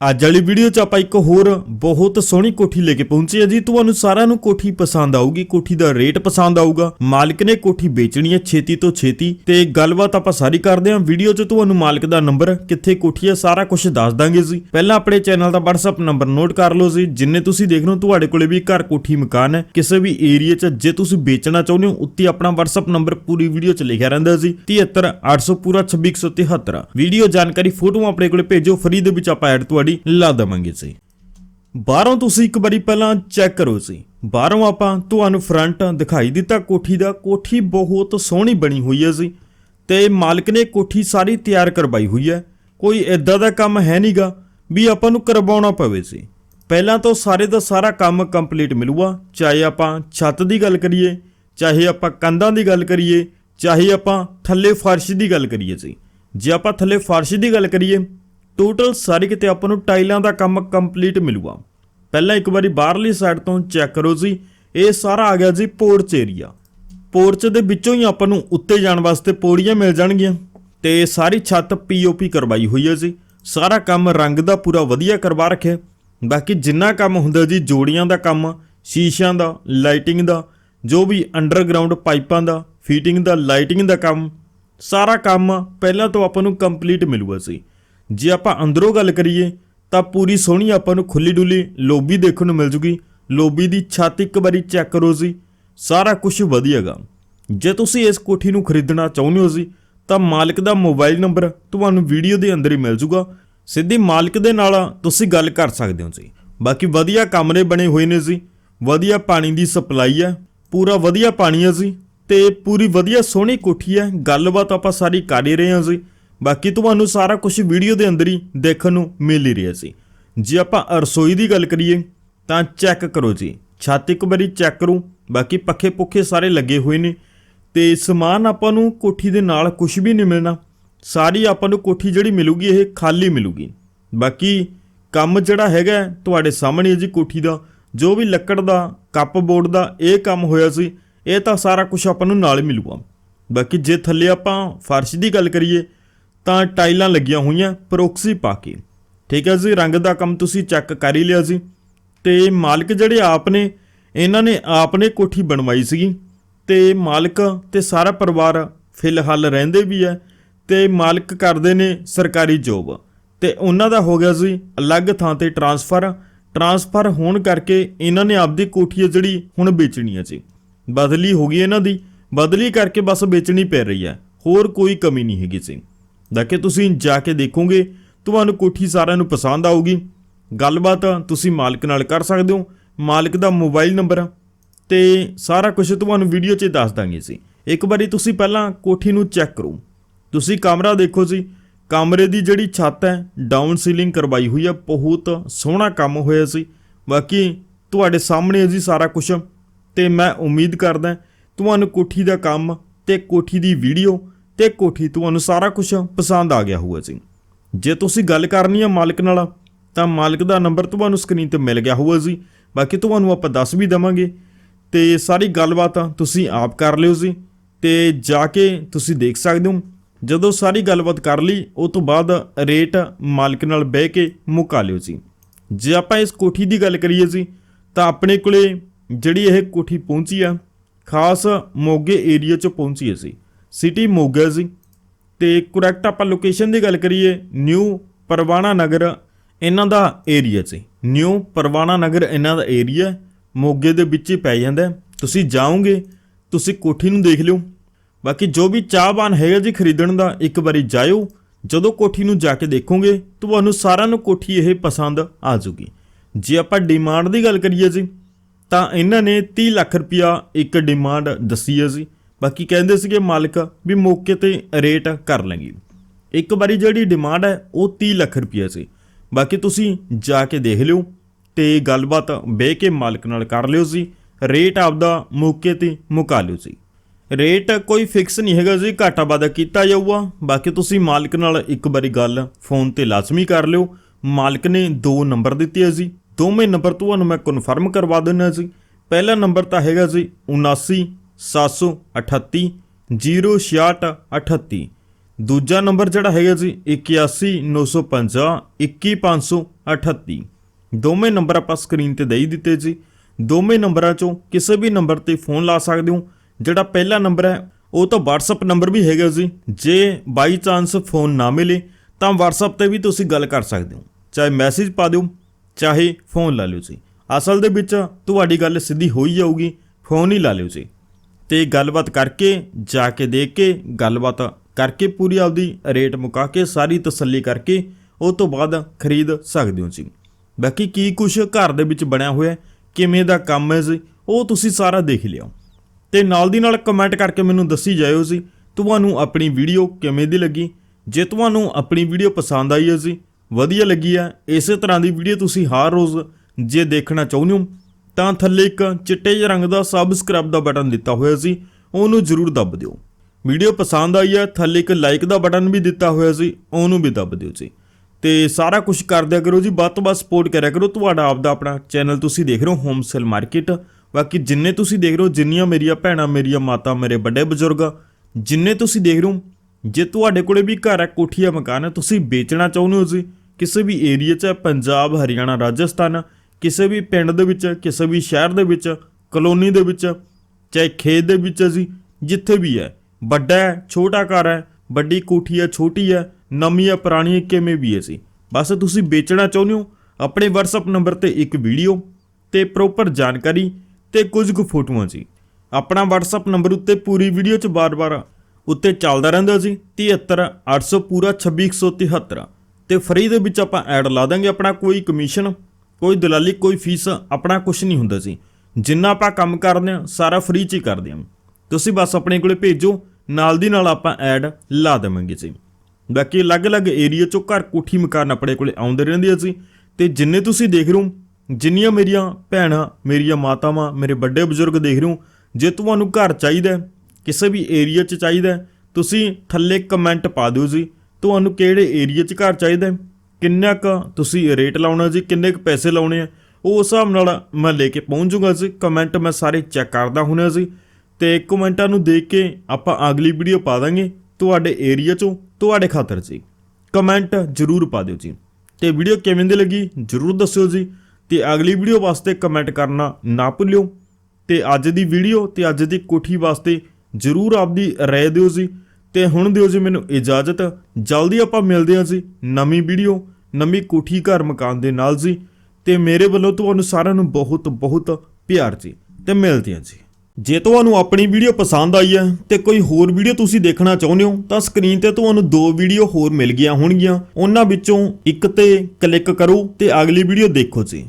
ਅੱਜ ਵਾਲੀ ਵੀਡੀਓ 'ਚ ਆਪਾਂ ਇੱਕ ਹੋਰ ਬਹੁਤ ਸੋਹਣੀ ਕੋਠੀ ਲੈ ਕੇ ਪਹੁੰਚੇ ਆ ਜੀ। ਤੁਹਾਨੂੰ ਸਾਰਿਆਂ ਨੂੰ ਕੋਠੀ ਪਸੰਦ ਆਊਗੀ, ਕੋਠੀ ਦਾ ਰੇਟ ਪਸੰਦ ਆਊਗਾ, ਮਾਲਕ ਨੇ ਕੋਠੀ ਵੇਚਣੀ ਹੈ ਛੇਤੀ ਤੋਂ ਛੇਤੀ। ਤੇ ਗੱਲਬਾਤ ਆਪਾਂ ਸਾਰੀ ਕਰਦੇ ਹਾਂ ਵੀਡੀਓ 'ਚ ਤੁਹਾਨੂੰ ਮਾਲਕ ਦਾ ਨੰਬਰ, ਕਿੱਥੇ ਕੋਠੀ ਹੈ ਸਾਰਾ ਕੁਝ ਦੱਸ ਦਾਂਗੇ ਜੀ। ਪਹਿਲਾਂ ਆਪਣੇ ਚੈਨਲ ਦਾ WhatsApp ਨੰਬਰ ਨੋਟ ਕਰ ਲਓ ਜੀ। ਜਿੰਨੇ ਤੁਸੀਂ ਦੇਖ ਰਹੇ ਹੋ, ਤੁਹਾਡੇ ਕੋਲੇ ਵੀ ਘਰ ਕੋਠੀ ਮਕਾਨ ਹੈ। ਕਿਸੇ ਵੀ ਏਰੀਆ 'ਚ ਜੇ ਤੁਸੀਂ ਵੇਚਣਾ ਚਾਹੁੰਦੇ ਹੋ, ਉੱਤੇ ਆਪਣਾ WhatsApp ਨੰਬਰ ਪੂਰੀ ਵੀਡੀਓ 'ਚ ਲਿਖਿਆ ਰਹਿੰਦਾ ਜੀ। 73800 ਪੂਰਾ 26173 ਵੀਡੀਓ ਜਾਣਕਾਰੀ ਫੋਟੋ ਆਪਣੇ ਕੋਲੇ ਭੇਜੋ। ਫਰੀ ਦੇ ਵਿੱਚ ਆਪਾਂ ਐਡ ਤੁਹਾਡੀ ਲਾ ਦੇਵਾਂਗੇ ਜੀ। ਬਾਹਰੋਂ ਤੁਸੀਂ ਇੱਕ ਵਾਰੀ ਪਹਿਲਾਂ ਚੈੱਕ ਕਰੋ ਜੀ। ਬਾਹਰੋਂ ਆਪਾਂ ਤੁਹਾਨੂੰ ਫਰੰਟ ਦਿਖਾਈ ਦਿੱਤਾ, ਕੋਠੀ ਦਾ। ਕੋਠੀ ਬਹੁਤ ਸੋਹਣੀ ਬਣੀ ਹੋਈ ਹੈ ਜੀ। ਤੇ ਮਾਲਕ ਨੇ ਕੋਠੀ ਸਾਰੀ ਤਿਆਰ ਕਰਵਾਈ ਹੋਈ ਹੈ। ਕੋਈ ਇਦਾਂ ਦਾ ਕੰਮ ਹੈ ਨਹੀਂਗਾ ਵੀ ਆਪਾਂ ਨੂੰ ਕਰਵਾਉਣਾ ਪਵੇ ਸੀ ਪਹਿਲਾਂ ਤੋਂ ਸਾਰੇ ਦਾ ਸਾਰਾ ਕੰਮ ਕੰਪਲੀਟ ਮਿਲੂਗਾ। ਚਾਹੇ ਆਪਾਂ ਛੱਤ ਦੀ ਗੱਲ ਕਰੀਏ, ਚਾਹੇ ਆਪਾਂ ਕੰਧਾਂ ਦੀ ਗੱਲ ਕਰੀਏ, ਚਾਹੇ ਆਪਾਂ ਥੱਲੇ ਫਰਸ਼ ਦੀ ਗੱਲ ਕਰੀਏ ਜੀ। ਜੇ ਆਪਾਂ ਥੱਲੇ ਫਰਸ਼ ਦੀ ਗੱਲ ਕਰੀਏ ਟੋਟਲ ਸਾਰੇ ਕਿਤੇ ਆਪਾਂ ਨੂੰ ਟਾਈਲਾਂ ਦਾ ਕੰਮ ਕੰਪਲੀਟ ਮਿਲੂਗਾ। ਪਹਿਲਾਂ ਇੱਕ ਵਾਰੀ ਬਾਹਰਲੀ ਸਾਈਡ ਤੋਂ ਚੈੱਕ ਕਰੋ ਜੀ। ਇਹ ਸਾਰਾ ਆ ਗਿਆ ਜੀ ਪੋਰਚ ਏਰੀਆ ਪੋਰਚ ਦੇ ਵਿੱਚੋਂ ਹੀ ਆਪਾਂ ਨੂੰ ਉੱਤੇ ਜਾਣ ਵਾਸਤੇ ਪੌੜੀਆਂ ਮਿਲ ਜਾਣਗੀਆਂ। ਤੇ ਸਾਰੀ ਛੱਤ ਪੀਓਪੀ ਕਰਵਾਈ ਹੋਈ ਹੈ ਜੀ। ਸਾਰਾ ਕੰਮ ਰੰਗ ਦਾ ਪੂਰਾ ਵਧੀਆ ਕਰਵਾ ਰੱਖਿਆ। ਬਾਕੀ ਜਿੰਨਾ ਕੰਮ ਹੁੰਦਾ ਜੀ ਜੋੜੀਆਂ ਦਾ ਕੰਮ, ਸ਼ੀਸ਼ਿਆਂ ਦਾ ਲਾਈਟਿੰਗ ਦਾ, ਜੋ ਵੀ ਅੰਡਰਗਰਾਉਂਡ ਪਾਈਪਾਂ ਦਾ ਫੀਟਿੰਗ ਦਾ ਲਾਈਟਿੰਗ ਦਾ ਕੰਮ, ਸਾਰਾ ਕੰਮ ਪਹਿਲਾਂ ਤੋਂ ਆਪਾਂ ਨੂੰ ਕੰਪਲੀਟ ਮਿਲੂਗਾ ਸੀ ਜੇ ਆਪਾਂ ਅੰਦਰੋਂ ਗੱਲ ਕਰੀਏ, ਤਾਂ ਪੂਰੀ ਸੋਹਣੀ ਆਪਾਂ ਨੂੰ ਖੁੱਲੀ ਡੁੱਲੀ ਲੋਬੀ ਦੇਖਣ ਨੂੰ ਮਿਲ ਜੂਗੀ। ਲੋਬੀ ਦੀ ਛੱਤ ਇੱਕ ਵਾਰੀ ਚੈੱਕ ਕਰੋ ਜੀ, ਸਾਰਾ ਕੁਝ ਵਧੀਆਗਾ। ਜੇ ਤੁਸੀਂ ਇਸ ਕੋਠੀ ਨੂੰ ਖਰੀਦਣਾ ਚਾਹੁੰਦੇ ਹੋ ਜੀ, ਤਾਂ ਮਾਲਕ ਦਾ ਮੋਬਾਈਲ ਨੰਬਰ ਤੁਹਾਨੂੰ ਵੀਡੀਓ ਦੇ ਅੰਦਰ ਹੀ ਮਿਲ ਜੂਗਾ। ਸਿੱਧੀ ਮਾਲਕ ਦੇ ਨਾਲ ਤੁਸੀਂ ਗੱਲ ਕਰ ਸਕਦੇ ਹੋ ਜੀ। ਬਾਕੀ ਵਧੀਆ ਕਮਰੇ ਬਣੇ ਹੋਏ ਨੇ ਜੀ, ਵਧੀਆ ਪਾਣੀ ਦੀ ਸਪਲਾਈ ਹੈ, ਪੂਰਾ ਵਧੀਆ ਪਾਣੀ ਹੈ ਜੀ, ਤੇ ਪੂਰੀ ਵਧੀਆ ਸੋਹਣੀ ਕੋਠੀ ਹੈ। ਗੱਲਬਾਤ ਆਪਾਂ ਸਾਰੀ ਕਰ ਹੀ ਰਹੇ ਹਾਂ ਜੀ। ਬਾਕੀ ਤੁਹਾਨੂੰ ਸਾਰਾ ਕੁਝ ਵੀਡੀਓ ਦੇ ਅੰਦਰ ਹੀ ਦੇਖਣ ਨੂੰ ਮਿਲ ਹੀ ਰਿਹਾ ਸੀ। ਜੇ ਆਪਾਂ ਰਸੋਈ ਦੀ ਗੱਲ ਕਰੀਏ, ਤਾਂ ਚੈੱਕ ਕਰੋ ਜੀ। ਛੱਤ ਇੱਕ ਵਾਰੀ ਚੈੱਕ ਕਰੋ, ਬਾਕੀ ਪੱਖੇ ਪੁੱਖੇ ਸਾਰੇ ਲੱਗੇ ਹੋਏ ਨੇ। ਤੇ ਸਮਾਨ ਆਪਾਂ ਨੂੰ ਕੋਠੀ ਦੇ ਨਾਲ ਕੁਝ ਵੀ ਨਹੀਂ ਮਿਲਣਾ। ਸਾਰੀ ਆਪਾਂ ਨੂੰ ਕੋਠੀ ਜਿਹੜੀ ਮਿਲੂਗੀ, ਇਹ ਖਾਲੀ ਮਿਲੂਗੀ। ਬਾਕੀ ਕੰਮ ਜਿਹੜਾ ਹੈਗਾ ਤੁਹਾਡੇ ਸਾਹਮਣੇ ਹੈ ਜੀ ਕੋਠੀ ਦਾ। ਜੋ ਵੀ ਲੱਕੜ ਦਾ, ਕੱਪ ਬੋਰਡ ਦਾ ਇਹ ਕੰਮ ਹੋਇਆ ਸੀ, ਇਹ ਤਾਂ ਸਾਰਾ ਕੁਝ ਆਪਾਂ ਨੂੰ ਨਾਲ ਹੀ ਮਿਲੂਗਾ। ਬਾਕੀ ਜੇ ਥੱਲੇ ਆਪਾਂ ਫਰਸ਼ ਦੀ ਗੱਲ ਕਰੀਏ ਤਾਂ ਟਾਈਲਾਂ ਲੱਗੀਆਂ ਹੋਈਆਂ ਪ੍ਰੋਕਸੀ ਪਾ ਕੇ। ਠੀਕ ਹੈ ਜੀ, ਰੰਗ ਦਾ ਕੰਮ ਤੁਸੀਂ ਚੈੱਕ ਕਰ ਹੀ ਲਿਆ ਜੀ। ਤੇ ਮਾਲਕ ਜਿਹੜੇ ਆਪ ਨੇ ਇਹਨਾਂ ਨੇ ਆਪ ਨੇ ਕੋਠੀ ਬਣਵਾਈ ਸੀਗੀ। ਤੇ ਮਾਲਕ ਤੇ ਸਾਰਾ ਪਰਿਵਾਰ ਫਿਲਹਾਲ ਰਹਿੰਦੇ ਵੀ ਹੈ। ਤੇ ਮਾਲਕ ਕਰਦੇ ਨੇ ਸਰਕਾਰੀ ਜੋਬ। ਤੇ ਉਹਨਾਂ ਦਾ ਹੋ ਗਿਆ ਜੀ ਅਲੱਗ ਥਾਂ ਤੇ ਟਰਾਂਸਫਰ। ਟਰਾਂਸਫਰ ਹੋਣ ਕਰਕੇ ਇਹਨਾਂ ਨੇ ਆਪਦੀ ਕੋਠੀ ਹੈ ਜਿਹੜੀ ਹੁਣ ਵੇਚਣੀ ਹੈ ਜੀ। ਬਦਲੀ ਹੋ ਗਈ ਇਹਨਾਂ ਦੀ। ਬਦਲੀ ਕਰਕੇ ਬਸ ਵੇਚਣੀ ਪੈ ਰਹੀ ਹੈ। ਹੋਰ ਕੋਈ ਕਮੀ ਨਹੀਂ ਹੈਗੀ ਜੀ। ਦਾ ਕਿ ਤੁਸੀਂ ਜਾ ਕੇ ਦੇਖੋਗੇ, ਤੁਹਾਨੂੰ ਕੋਠੀ ਸਾਰਿਆਂ ਨੂੰ ਪਸੰਦ ਆਊਗੀ। ਗੱਲਬਾਤ ਤੁਸੀਂ ਮਾਲਕ ਨਾਲ ਕਰ ਸਕਦੇ ਹੋ। ਮਾਲਕ ਦਾ ਮੋਬਾਈਲ ਨੰਬਰ ਤੇ ਸਾਰਾ ਕੁਝ ਤੁਹਾਨੂੰ ਵੀਡੀਓ 'ਚ ਦੱਸ ਦਾਂਗੇ ਜੀ ਇੱਕ ਵਾਰੀ ਤੁਸੀਂ ਪਹਿਲਾਂ ਕੋਠੀ ਨੂੰ ਚੈੱਕ ਕਰੋ। ਤੁਸੀਂ ਕਮਰਾ ਦੇਖੋ ਜੀ। ਕਮਰੇ ਦੀ ਜਿਹੜੀ ਛੱਤ ਹੈ ਡਾਊਨ ਸੀਲਿੰਗ ਕਰਵਾਈ ਹੋਈ ਹੈ। ਬਹੁਤ ਸੋਹਣਾ ਕੰਮ ਹੋਇਆ ਸੀ। ਬਾਕੀ ਤੁਹਾਡੇ ਸਾਹਮਣੇ ਹੈ ਜੀ ਸਾਰਾ ਕੁਝ ਤੇ ਮੈਂ ਉਮੀਦ ਕਰਦਾ, ਤੁਹਾਨੂੰ ਕੋਠੀ ਦਾ ਕੰਮ ਤੇ ਕੋਠੀ ਦੀ ਵੀਡੀਓ ਤੇ ਕੋਠੀ ਤੁਹਾਨੂੰ ਸਾਰਾ ਕੁਝ ਪਸੰਦ ਆ ਗਿਆ ਹੋਊਗਾ ਜੀ। ਜੇ ਤੁਸੀਂ ਗੱਲ ਕਰਨੀ ਆ ਮਾਲਕ ਨਾਲ, ਤਾਂ ਮਾਲਕ ਦਾ ਨੰਬਰ ਤੁਹਾਨੂੰ ਸਕਰੀਨ ਤੇ ਮਿਲ ਗਿਆ ਹੋਊਗਾ ਜੀ। ਬਾਕੀ ਤੁਹਾਨੂੰ ਆਪਾਂ ਦੱਸ ਵੀ ਦਵਾਂਗੇ। ਤੇ ਸਾਰੀ ਗੱਲਬਾਤ ਤੁਸੀਂ ਆਪ ਕਰ ਲਿਓ ਜੀ। ਤੇ ਜਾ ਕੇ ਤੁਸੀਂ ਦੇਖ ਸਕਦੇ ਹੋ। ਜਦੋਂ ਸਾਰੀ ਗੱਲਬਾਤ ਕਰ ਲਈ, ਉਹ ਤੋਂ ਬਾਅਦ ਰੇਟ ਮਾਲਕ ਨਾਲ ਬਹਿ ਕੇ ਮੁਕਾ ਲਿਓ ਜੀ। ਜੇ ਆਪਾਂ ਇਸ ਕੋਠੀ ਦੀ ਗੱਲ ਕਰੀਏ ਜੀ, ਤਾਂ ਆਪਣੇ ਕੋਲੇ ਜਿਹੜੀ ਇਹ ਕੋਠੀ ਪਹੁੰਚੀ ਆ, ਖਾਸ ਮੋਗੇ ਏਰੀਆ 'ਚ ਪਹੁੰਚੀ ਹੈ ਜੀ। ਸਿਟੀ ਮੋਗਾ ਜੀ। ਤੇ ਕਰੈਕਟ ਆਪਾਂ ਲੋਕੇਸ਼ਨ ਦੀ ਗੱਲ ਕਰੀਏ, ਨਿਊ ਪਰਵਾਣਾ ਨਗਰ ਇਹਨਾਂ ਦਾ ਏਰੀਆ 'ਚ ਨਿਊ ਪਰਵਾਣਾ ਨਗਰ ਇਹਨਾਂ ਦਾ ਏਰੀਆ ਮੋਗੇ ਦੇ ਵਿੱਚ ਹੀ ਪੈ ਜਾਂਦਾ ਤੁਸੀਂ ਜਾਓਗੇ, ਤੁਸੀਂ ਕੋਠੀ ਨੂੰ ਦੇਖ ਲਿਓ। ਬਾਕੀ ਜੋ ਵੀ ਚਾਹਵਾਨ ਹੈਗਾ ਜੀ ਖਰੀਦਣ ਦਾ, ਇੱਕ ਵਾਰੀ ਜਾਇਓ। ਜਦੋਂ ਕੋਠੀ ਨੂੰ ਜਾ ਕੇ ਦੇਖੋਗੇ, ਤੁਹਾਨੂੰ ਸਾਰਿਆਂ ਨੂੰ ਕੋਠੀ ਇਹ ਪਸੰਦ ਆ ਜੂਗੀ ਜੇ ਆਪਾਂ ਡਿਮਾਂਡ ਦੀ ਗੱਲ ਕਰੀਏ ਜੀ, ਤਾਂ ਇਹਨਾਂ ਨੇ 30 ਲੱਖ ਰੁਪਇਆ ਇੱਕ ਡਿਮਾਂਡ ਦੱਸੀ ਹੈ ਜੀ। ਬਾਕੀ ਕਹਿੰਦੇ ਸੀਗੇ ਮਾਲਕ ਵੀ ਮੌਕੇ ਤੇ ਰੇਟ ਕਰ ਲਾਂਗੇ ਇੱਕ ਵਾਰੀ ਜਿਹੜੀ ਡਿਮਾਂਡ ਹੈ, ਉਹ 30 ਲੱਖ ਰੁਪਇਆ ਸੀ। ਬਾਕੀ ਤੁਸੀਂ ਜਾ ਕੇ ਦੇਖ ਲਿਓ ਤੇ ਗੱਲਬਾਤ ਬਹਿ ਕੇ ਮਾਲਕ ਨਾਲ ਕਰ ਲਿਓ ਜੀ। ਰੇਟ ਆਪਦਾ ਮੌਕੇ ਤੇ ਮੁਕਾ ਲਿਓ ਜੀ। ਰੇਟ ਕੋਈ ਫਿਕਸ ਨਹੀਂ ਹੈਗਾ ਜੀ, ਘਾਟਾ ਵਾਧਾ ਕੀਤਾ ਜਾਊਗਾ। ਬਾਕੀ ਤੁਸੀਂ ਮਾਲਕ ਨਾਲ ਇੱਕ ਵਾਰੀ ਗੱਲ ਫੋਨ ਤੇ ਲਾਜ਼ਮੀ ਕਰ ਲਿਓ। ਮਾਲਕ ਨੇ ਦੋ ਨੰਬਰ ਦਿੱਤੇ ਆ ਜੀ। ਦੋਵੇਂ ਨੰਬਰ ਤੁਹਾਨੂੰ ਮੈਂ ਕਨਫਰਮ ਕਰਵਾ ਦਿੰਦਾ ਜੀ। ਪਹਿਲਾ ਨੰਬਰ ਤਾਂ ਹੈਗਾ ਜੀ 79 738 06638 ਦੂਜਾ ਨੰਬਰ ਜਿਹੜਾ ਹੈਗਾ ਜੀ 81950 21538 ਦੋਵੇਂ ਨੰਬਰ ਆਪਾਂ ਸਕਰੀਨ ਤੇ ਦੇ ਹੀ ਦਿੱਤੇ ਜੀ। ਦੋਵੇਂ ਨੰਬਰਾਂ ਚੋਂ ਕਿਸੇ ਵੀ ਨੰਬਰ ਤੇ ਫੋਨ ਲਾ ਸਕਦੇ ਹੋ। ਜਿਹੜਾ ਪਹਿਲਾ ਨੰਬਰ ਹੈ, ਉਹ ਤਾਂ WhatsApp ਨੰਬਰ ਵੀ ਹੈਗਾ ਜੀ। ਜੇ ਬਾਈ ਚਾਂਸ ਫੋਨ ਨਾ ਮਿਲੇ, ਤਾਂ WhatsApp ਤੇ ਵੀ ਤੁਸੀਂ ਗੱਲ ਕਰ ਸਕਦੇ ਹੋ। ਚਾਹੇ ਮੈਸੇਜ ਪਾ ਦਿਓ, ਚਾਹੇ ਫੋਨ ਲਾ ਲਿਓ ਜੀ। ਅਸਲ ਦੇ ਵਿੱਚ ਤੁਹਾਡੀ ਗੱਲ ਸਿੱਧੀ ਹੋਈ ਜਾਊਗੀ ਫੋਨ ਹੀ ਲਾ ਲਿਓ ਜੀ। ਤੇ ਗੱਲਬਾਤ ਕਰਕੇ, ਜਾ ਕੇ ਦੇਖ ਕੇ, ਗੱਲਬਾਤ ਕਰਕੇ ਪੂਰੀ ਆਪਦੀ ਰੇਟ ਮੁਕਾ ਕੇ, ਸਾਰੀ ਤਸੱਲੀ ਕਰਕੇ ਉਹ ਤੋਂ ਬਾਅਦ ਖਰੀਦ ਸਕਦੇ ਹੋ ਜੀ ਬਾਕੀ ਕੀ ਕੁਛ ਘਰ ਦੇ ਵਿੱਚ ਬਣਿਆ ਹੋਇਆ, ਕਿਵੇਂ ਦਾ ਕੰਮ ਹੈ ਜੀ, ਉਹ ਤੁਸੀਂ ਸਾਰਾ ਦੇਖ ਲਿਓ। ਤੇ ਨਾਲ ਦੀ ਨਾਲ ਕਮੈਂਟ ਕਰਕੇ ਮੈਨੂੰ ਦੱਸੀ ਜਾਇਓ ਜੀ, ਤੁਹਾਨੂੰ ਆਪਣੀ ਵੀਡੀਓ ਕਿਵੇਂ ਦੀ ਲੱਗੀ? ਜੇ ਤੁਹਾਨੂੰ ਆਪਣੀ ਵੀਡੀਓ ਪਸੰਦ ਆਈ ਹੈ ਜੀ, ਵਧੀਆ ਲੱਗੀ ਹੈ, ਇਸੇ ਤਰ੍ਹਾਂ ਦੀ ਵੀਡੀਓ ਤੁਸੀਂ ਹਰ ਰੋਜ਼ ਜੇ ਦੇਖਣਾ ਚਾਹੁੰਦੇ ਹੋ ਤਾਂ ਥੱਲੇ ਇੱਕ ਚਿੱਟੇ ਜਿਹੇ ਰੰਗ ਦਾ ਸਬਸਕ੍ਰਾਈਬ ਦਾ ਬਟਨ ਦਿੱਤਾ ਹੋਇਆ ਸੀ, ਉਹਨੂੰ ਜ਼ਰੂਰ ਦੱਬ ਦਿਓ। ਵੀਡੀਓ ਪਸੰਦ ਆਈ ਹੈ, ਥੱਲੇ ਇੱਕ ਲਾਈਕ ਦਾ ਬਟਨ ਵੀ ਦਿੱਤਾ ਹੋਇਆ ਸੀ, ਉਹਨੂੰ ਵੀ ਦੱਬ ਦਿਓ ਜੀ। ਤੇ ਸਾਰਾ ਕੁਝ ਕਰਦਿਆ ਕਰੋ ਜੀ, ਵੱਧ ਤੋਂ ਵੱਧ ਸਪੋਰਟ ਕਰਿਆ ਕਰੋ, ਤੁਹਾਡਾ ਆਪਦਾ ਆਪਣਾ ਚੈਨਲ ਤੁਸੀਂ ਦੇਖ ਰਹੇ ਹੋ ਹੋਮ ਸੇਲ ਮਾਰਕੀਟ ਬਾਕੀ ਜਿੰਨੇ ਤੁਸੀਂ ਦੇਖ ਰਹੇ ਹੋ, ਜਿੰਨੀਆਂ ਮੇਰੀਆਂ ਭੈਣਾਂ, ਮੇਰੀਆਂ ਮਾਤਾ, ਮੇਰੇ ਵੱਡੇ ਬਜ਼ੁਰਗ, ਜਿੰਨੇ ਤੁਸੀਂ ਦੇਖ ਰਹੇ ਹੋ, ਜੇ ਤੁਹਾਡੇ ਕੋਲੇ ਵੀ ਘਰ ਹੈ ਕੋਠੀ ਹੈ ਮਕਾਨ ਹੈ, ਤੁਸੀਂ ਵੇਚਣਾ ਚਾਹੁੰਦੇ ਹੋ ਜੀ, ਕਿਸੇ ਵੀ ਏਰੀਆ 'ਚ ਪੰਜਾਬ, ਹਰਿਆਣਾ, ਰਾਜਸਥਾਨ ਕਿਸੇ ਵੀ ਪਿੰਡ ਦੇ ਵਿੱਚ, ਕਿਸੇ ਵੀ ਸ਼ਹਿਰ ਦੇ ਵਿੱਚ, ਕਲੋਨੀ ਦੇ ਵਿੱਚ, ਚਾਹੇ ਖੇਤ ਦੇ ਵਿੱਚ ਅਸੀਂ, ਜਿੱਥੇ ਵੀ ਹੈ। ਵੱਡਾ ਹੈ, ਛੋਟਾ ਘਰ ਹੈ, ਵੱਡੀ ਕੋਠੀ ਹੈ, ਛੋਟੀ ਹੈ, ਨਵੀਂ ਹੈ, ਪੁਰਾਣੀ ਹੈ, ਕਿਵੇਂ ਵੀ ਹੈ ਜੀ ਬਸ ਤੁਸੀਂ ਵੇਚਣਾ ਚਾਹੁੰਦੇ ਹੋ, ਆਪਣੇ WhatsApp ਨੰਬਰ ਤੇ ਇੱਕ ਵੀਡੀਓ ਤੇ ਪ੍ਰੋਪਰ ਜਾਣਕਾਰੀ ਤੇ ਕੁਝ ਕੁ ਫੋਟੋਆਂ ਜੀ। ਆਪਣਾ WhatsApp ਨੰਬਰ ਉੱਤੇ ਪੂਰੀ ਵੀਡੀਓ 'ਚ ਬਾਰ-ਬਾਰ ਉੱਤੇ ਚੱਲਦਾ ਰਹਿੰਦਾ ਜੀ 73 800 ਪੂਰਾ 26173 ਤੇ ਫਰੀ ਦੇ ਵਿੱਚ ਆਪਾਂ ਐਡ ਲਾ ਦਾਂਗੇ ਆਪਣਾ ਕੋਈ ਕਮਿਸ਼ਨ ਕੋਈ ਦਲਾਲੀ, ਕੋਈ ਫੀਸ ਆਪਣਾ ਕੁਝ ਨਹੀਂ ਹੁੰਦਾ ਸੀ। ਜਿੰਨਾ ਆਪਾਂ ਕੰਮ ਕਰਦੇ ਹਾਂ, ਸਾਰਾ ਫ੍ਰੀ ਚ ਹੀ ਕਰਦੇ ਹਾਂ। ਤੁਸੀਂ ਬਸ ਆਪਣੇ ਕੋਲੇ ਭੇਜੋ, ਨਾਲ ਦੀ ਨਾਲ ਆਪਾਂ ਐਡ ਲਾ ਦੇਵਾਂਗੇ ਜੀ। ਬਾਕੀ ਅਲੱਗ-ਅਲੱਗ ਏਰੀਆ ਚੋਂ ਘਰ ਕੋਠੀ ਮਕਾਨ ਆਪਣੇ ਕੋਲੇ ਆਉਂਦੇ ਰਹਿੰਦੇ ਸੀ ਜੀ। ਤੇ ਜਿੰਨੇ ਤੁਸੀਂ ਦੇਖ ਰਹੇ ਹੋ, ਜਿੰਨੀਆਂ ਮੇਰੀਆਂ ਭੈਣਾਂ, ਮੇਰੀਆਂ ਮਾਤਾਵਾਂ, ਮੇਰੇ ਵੱਡੇ ਬਜ਼ੁਰਗ ਦੇਖ ਰਹੇ ਹੋ, ਜੇ ਤੁਹਾਨੂੰ ਘਰ ਚਾਹੀਦਾ ਕਿਸੇ ਵੀ ਏਰੀਆ 'ਚ ਚਾਹੀਦਾ ਤੁਸੀਂ ਥੱਲੇ ਕਮੈਂਟ ਪਾ ਦਿਓ ਜੀ। ਤੁਹਾਨੂੰ ਕਿਹੜੇ ਏਰੀਆ 'ਚ ਘਰ ਚਾਹੀਦਾ ਕਿੰਨਾ ਕੁ ਤੁਸੀਂ ਰੇਟ ਲਾਉਣਾ ਜੀ, ਕਿੰਨੇ ਕੁ ਪੈਸੇ ਲਾਉਣੇ ਆ, ਉਹ ਹਿਸਾਬ ਨਾਲ ਮੈਂ ਲੈ ਕੇ ਪਹੁੰਚ ਜਾਊਗਾ ਜੀ। ਕਮੈਂਟ ਮੈਂ ਸਾਰੇ ਚੈੱਕ ਕਰਦਾ ਹੁਣਿਆ ਜੀ। ਤੇ ਕਮੈਂਟਾਂ ਨੂੰ ਦੇਖ ਕੇ ਆਪਾਂ ਅਗਲੀ ਵੀਡੀਓ ਪਾ ਦਾਂਗੇ ਤੁਹਾਡੇ ਏਰੀਆ 'ਚੋਂ, ਤੁਹਾਡੇ ਖਾਤਰ ਜੀ। ਕਮੈਂਟ ਜਰੂਰ ਪਾ ਦਿਓ ਜੀ। ਤੇ ਵੀਡੀਓ ਕਿਵੇਂ ਦੀ ਲੱਗੀ, ਜਰੂਰ ਦੱਸਿਓ ਜੀ। ਤੇ ਅਗਲੀ ਵੀਡੀਓ ਵਾਸਤੇ ਕਮੈਂਟ ਕਰਨਾ ਨਾ ਭੁੱਲਿਓ। ਤੇ ਅੱਜ ਦੀ ਵੀਡੀਓ ਤੇ ਅੱਜ ਦੀ ਕੋਠੀ ਵਾਸਤੇ ਜਰੂਰ ਆਪਦੀ ਰਾਏ ਦਿਓ ਜੀ। ਤੇ ਹੁਣ ਦਿਓ ਜੀ ਮੈਨੂੰ ਇਜਾਜ਼ਤ। ਜਲਦੀ ਆਪਾਂ ਮਿਲਦੇ ਹਾਂ ਜੀ। ਨਵੀਂ ਵੀਡੀਓ, ਨਵੀਂ ਕੋਠੀ ਘਰ ਮਕਾਨ ਦੇ ਨਾਲ ਜੀ। ਤੇ ਮੇਰੇ ਵੱਲੋਂ ਤੁਹਾਨੂੰ ਸਾਰਿਆਂ ਨੂੰ ਬਹੁਤ ਬਹੁਤ ਪਿਆਰ ਜੀ। ਤੇ ਮਿਲਦੇ ਹਾਂ ਜੀ। ਜੇ ਤੁਹਾਨੂੰ ਆਪਣੀ ਵੀਡੀਓ ਪਸੰਦ ਆਈ ਹੈ ਤੇ ਕੋਈ ਹੋਰ ਵੀਡੀਓ ਤੁਸੀਂ ਦੇਖਣਾ ਚਾਹੁੰਦੇ ਹੋ, ਤਾਂ ਸਕਰੀਨ ਤੇ ਤੁਹਾਨੂੰ ਦੋ ਵੀਡੀਓ ਹੋਰ ਮਿਲ ਗਈਆਂ ਹੋਣਗੀਆਂ। ਉਹਨਾਂ ਵਿੱਚੋਂ ਇੱਕ ਤੇ ਕਲਿੱਕ ਕਰੋ ਤੇ ਅਗਲੀ ਵੀਡੀਓ ਦੇਖੋ ਜੀ।